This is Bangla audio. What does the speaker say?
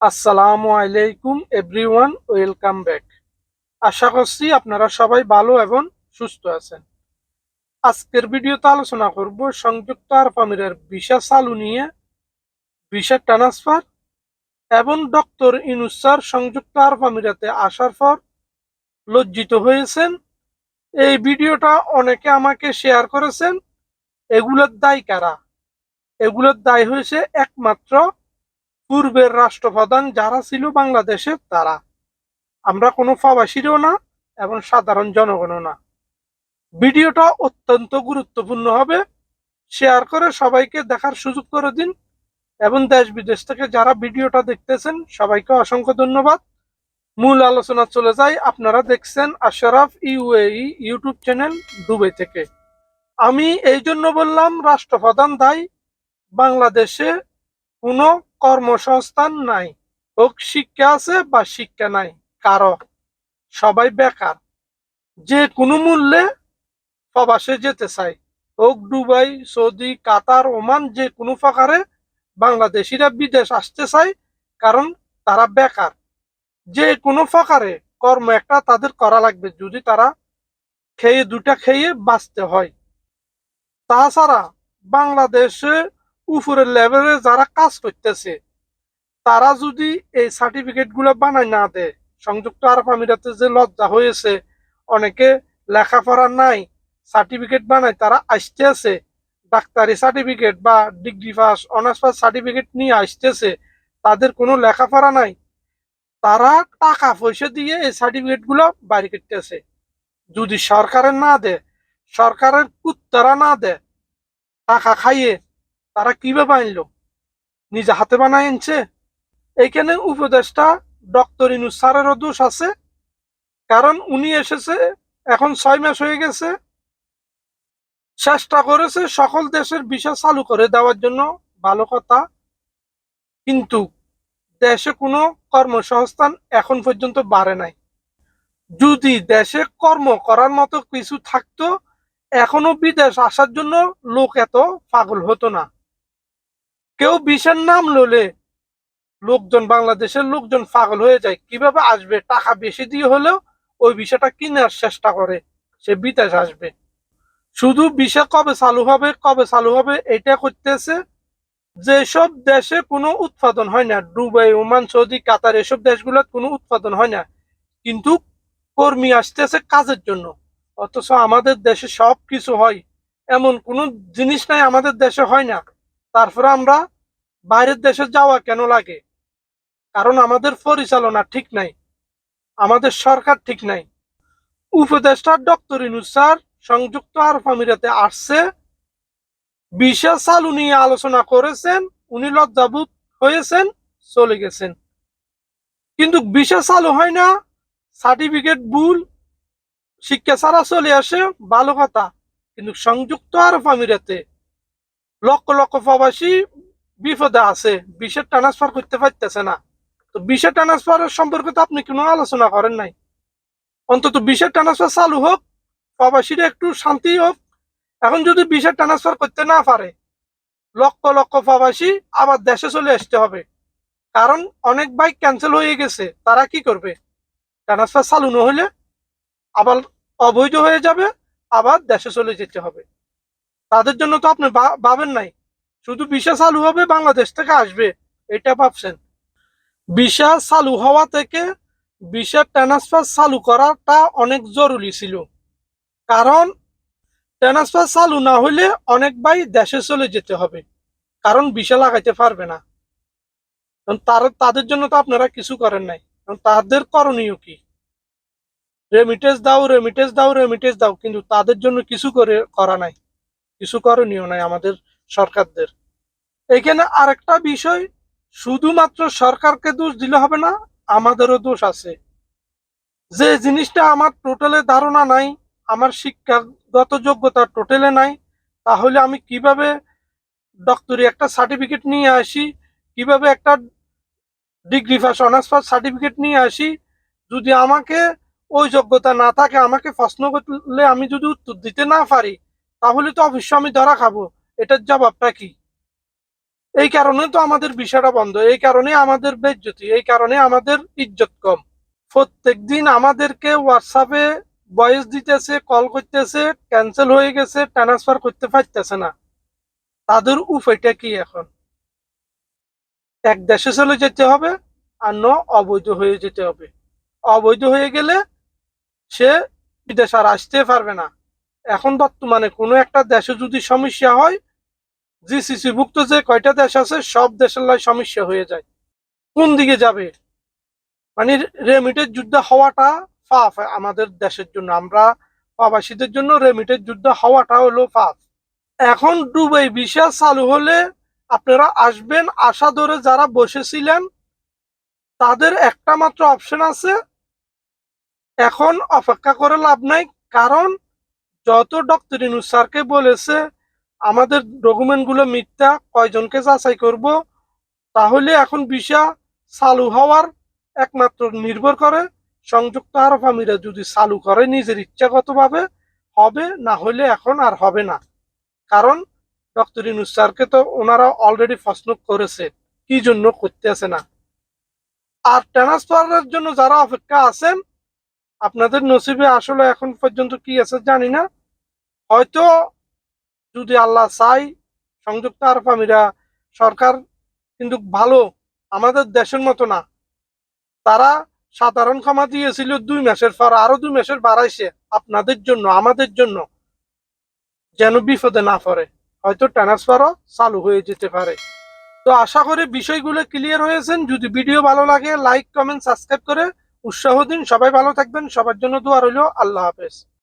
আসসালামু আলাইকুম, এভরিওয়ান, ওয়েলকাম ব্যাক। আশা করছি আপনারা সবাই ভালো এবং সুস্থ আছেন। আজকের ভিডিওতে আলোচনা করব সংযুক্ত আরব আমিরের ভিসা চালু নিয়ে, ভিসা ট্রান্সফার এবং ডক্টর ইনুসার সংযুক্ত আরব আমিরাতে আসার পর লজ্জিত হয়েছেন। এই ভিডিওটা অনেকে আমাকে শেয়ার করেছেন, এগুলোর দায় কারা? এগুলোর দায় হয়েছে একমাত্র পূর্বের রাষ্ট্রপ্রধান যারা ছিল বাংলাদেশে, তারা। আমরা কোনো প্রবাসীরও না এবং সাধারণ জনগণও না। ভিডিওটা অত্যন্ত গুরুত্বপূর্ণ হবে। শেয়ার করে সবাইকে দেখার সুযোগ করে দিন এবং দেশ বিদেশ থেকে যারা ভিডিওটা দেখতেছেন, সবাইকে অসংখ্য ধন্যবাদ। মূল আলোচনা চলে যায়। আপনারা দেখছেন Ashraf UAE YouTube channel Dubai থেকে। আমি এই জন্য বললাম, রাষ্ট্রপ্রধান দায়। বাংলাদেশে কোনো কর্মসংস্থান নাই, হোক শিক্ষা আছে বা শিক্ষা নাই, কারও। সবাই বেকার। যে কোনো মূল্যে প্রবাসে যেতে চায়। হোক দুবাই, সৌদি, কাতার, ওমান, যে কোনো প্রকারে বাংলাদেশিরা বিদেশ আসতে চায়, কারণ তারা বেকার। যে কোনো প্রকারে কর্ম একটা তাদের করা লাগবে, যদি তারা খেয়ে দুটা খেয়ে বাঁচতে হয়। তাছাড়া বাংলাদেশে উপরের লেভেলে যারা কাজ করতেছে, তারা যদি এই সার্টিফিকেটগুলো বানায় না দেয়, সংযুক্ত আরব আমিরাতে যে লজ্জা হয়েছে, অনেকে লেখাপড়া নাই সার্টিফিকেট বানায়, তারা আসতে আছে, ডাক্তারি সার্টিফিকেট বা degree pass honours pass certificate নিয়ে আসতেছে, তাদের কোনো লেখাপড়া নাই, তারা টাকা পয়সা দিয়ে এই সার্টিফিকেটগুলো বাড়ি করতেছে। যদি সরকারের না দেয়, সরকারের কুত্তারা না দেয়, টাকা খাইয়ে তারা কীভাবে আনলো নিজে হাতে বানায় আনছে? এইখানে উপদেশটা ডক্টর ইনু স্যারেরও দোষ আছে, কারণ উনি এসেছে, এখন ছয় মাস হয়ে গেছে, চেষ্টা করেছে সকল দেশের বিষয় চালু করে দেওয়ার জন্য, ভালো কথা, কিন্তু দেশে কোনো কর্মসংস্থান এখন পর্যন্ত বাড়ে নাই। যদি দেশে কর্ম করার মতো কিছু থাকতো, এখনও বিদেশ আসার জন্য লোক এত পাগল হতো না। কেউ বিষের নাম ললে লোকজন, বাংলাদেশের লোকজন পাগল হয়ে যায়। কীভাবে আসবে? টাকা বেশি দিয়ে হলেও ওই বিষয়টা কেনার চেষ্টা করে। সে বিদেশ আসবে। শুধু বিষয় কবে চালু হবে, কবে চালু হবে এটা করতেছে যেসব দেশে কোনো উৎপাদন হয় না। দুবাই, ওমান, সৌদি, কাতার, এসব দেশগুলোর কোনো উৎপাদন হয় না। কিন্তু কর্মী আসতেছে কাজের জন্য। অথচ আমাদের দেশে সব কিছু হয়। এমন কোনো জিনিস নাই আমাদের দেশে হয় না। তারপরে আমরা বাইরের দেশে যাওয়া কেন লাগে? কারণ আমাদের পরিচালনা ঠিক নাই। আমাদের সরকার ঠিক নাই। উপদেষ্টা ডক্টর ইনুসার সংযুক্ত আরব আমিরাতে আসছে। বিশেষ চালু নিয়ে আলোচনা করেছেন। উনি লজ্জাবোধ হয়েছেন, চলে গেছেন। কিন্তু বিশেষ চালু হয় না, সার্টিফিকেট ভুল, শিক্ষা ছাড়া চলে আসে, ভালো কথা। কিন্তু সংযুক্ত আরব আমিরাতে লক্ষ লক্ষ প্রবাসী বিপদে আছে বিশের ট্রান্সফার করতে পারতেছে না। তো বিশের ট্রান্সফারের সম্পর্কে তো আপনি কোনো আলোচনা করেন নাই। অন্তত বিশের ট্রান্সফার চালু হোক, প্রবাসীরা একটু শান্তি হোক। এখন যদি বিশের ট্রান্সফার করতে না পারে, লক্ষ লক্ষ প্রবাসী আবার দেশে চলে আসতে হবে। কারণ অনেক বাইক ক্যান্সেল হয়ে গেছে, তারা কি করবে? ট্রান্সফার চালু না হলে আবার অবৈধ হয়ে যাবে, আবার দেশে চলে যেতে হবে। তাদের জন্য তো আপনি ভাবেন নাই। শুধু ভিসা চালু হবে, বাংলাদেশ থেকে আসবে, এটা ভাবছেন। ভিসা চালু হওয়া থেকে ভিসা ট্রান্সফার চালু করাটা অনেক জরুরি ছিল। কারণ ট্রান্সফার চালু না হলে অনেক ভাই দেশে চলে যেতে হবে। কারণ ভিসা লাগাইতে পারবে না। তার তাদের জন্য তো আপনারা কিছু করেন নাই। তাদের করণীয় কি? রেমিটেন্স দাও রেমিটেন্স দাও রেমিটেন্স দাও, কিন্তু তাদের জন্য কিছু করে করা নাই। কিছু করণীয় নাই আমাদের সরকারদের। এখানে আরেকটা বিষয়, শুধুমাত্র সরকারকে দোষ দিলে হবে না, আমাদেরও দোষ আছে। যে জিনিসটা আমার টোটালে ধারণা নাই, আমার শিক্ষাগত যোগ্যতা টোটালে নাই, তাহলে আমি কীভাবে ডক্টরি একটা সার্টিফিকেট নিয়ে আসি, কীভাবে একটা degree first honours first certificate নিয়ে আসি, যদি আমাকে ওই যোগ্যতা না থাকে, আমাকে প্রশ্ন করলে আমি যদি উত্তর দিতে না পারি তাহলে তো অবশ্যই আমি ধরা খাব। এটার জবাবটা কি? এই কারণে তো আমাদের বিষয়টা বন্ধ, এই কারণে আমাদের বেজ্জতি, এই কারণে আমাদের ইজ্জত কম। প্রত্যেক দিন আমাদেরকে হোয়াটসঅ্যাপে ভয়েস দিতেছে কল করতেছে ক্যান্সেল হয়ে গেছে ট্রান্সফার করতে পারতেছে না। তাদের উপায়টা কি এখন? এক দেশে চলে যেতে হবে আর ন অবৈধ হয়ে যেতে হবে। অবৈধ হয়ে গেলে সে বিদেশ আর আসতে পারবে না। এখন বর্তমানে কোনো একটা দেশে যদি সমস্যা হয় জিসিসি ভুক্ত যে কয়টা দেশ আছে, সব দেশের লাই সমস্যা হয়ে যায়। কোন দিকে যাবে? মানে রেমিটের যুদ্ধ হওয়াটা ফাফ আমাদের দেশের জন্য। আমরা প্রবাসীদের জন্য রেমিটের যুদ্ধ হওয়াটা হলো ফাফ এখন দুবাই ভিসা চালু হলে আপনারা আসবেন, আশা ধরে যারা বসেছিলেন, তাদের একটা মাত্র অপশন আছে। এখন অপেক্ষা করে লাভ নাই, কারণ যত ডক্টর ইনুস স্যারকে বলেছে, আমাদের ডকুমেন্টগুলো মিথ্যা, কয়জনকে যাচাই করব, তাহলে এখন ভিসা চালু হওয়ার একমাত্র নির্ভর করে সংযুক্ত আরব আমিরা যদি চালু করে নিজের ইচ্ছাগতভাবে, হবে না হলে এখন আর হবে না। কারণ ডক্টর ইনুস স্যারকে তো ওনারা অলরেডি প্রশ্ন করেছে, কি জন্য করতেছে না। আর ট্রান্সফারের জন্য যারা অপেক্ষা আছেন, আপনাদের নসিবে আসলে এখন পর্যন্ত কি আছে জানি না। হয়তো যদি আল্লাহ চাই, সংযুক্ত আরব আমিরা সরকার কিন্তু ভালো আমাদের দেশের মতো না। তারা সাধারণ ক্ষমা দিয়েছিল দুই মাসের পর, আরও দুই মাসের বাড়াইছে আপনাদের জন্য, আমাদের জন্য। যেন বিপদে না পড়ে, হয়তো ট্রান্সফারও চালু হয়ে যেতে পারে। তো আশা করি বিষয়গুলো ক্লিয়ার হয়েছেন। যদি ভিডিও ভালো লাগে লাইক কমেন্ট সাবস্ক্রাইব করে উৎসাহ দিন। সবাই ভালো থাকবেন। সবার জন্য দোয়া রইল। আল্লাহ হাফেজ।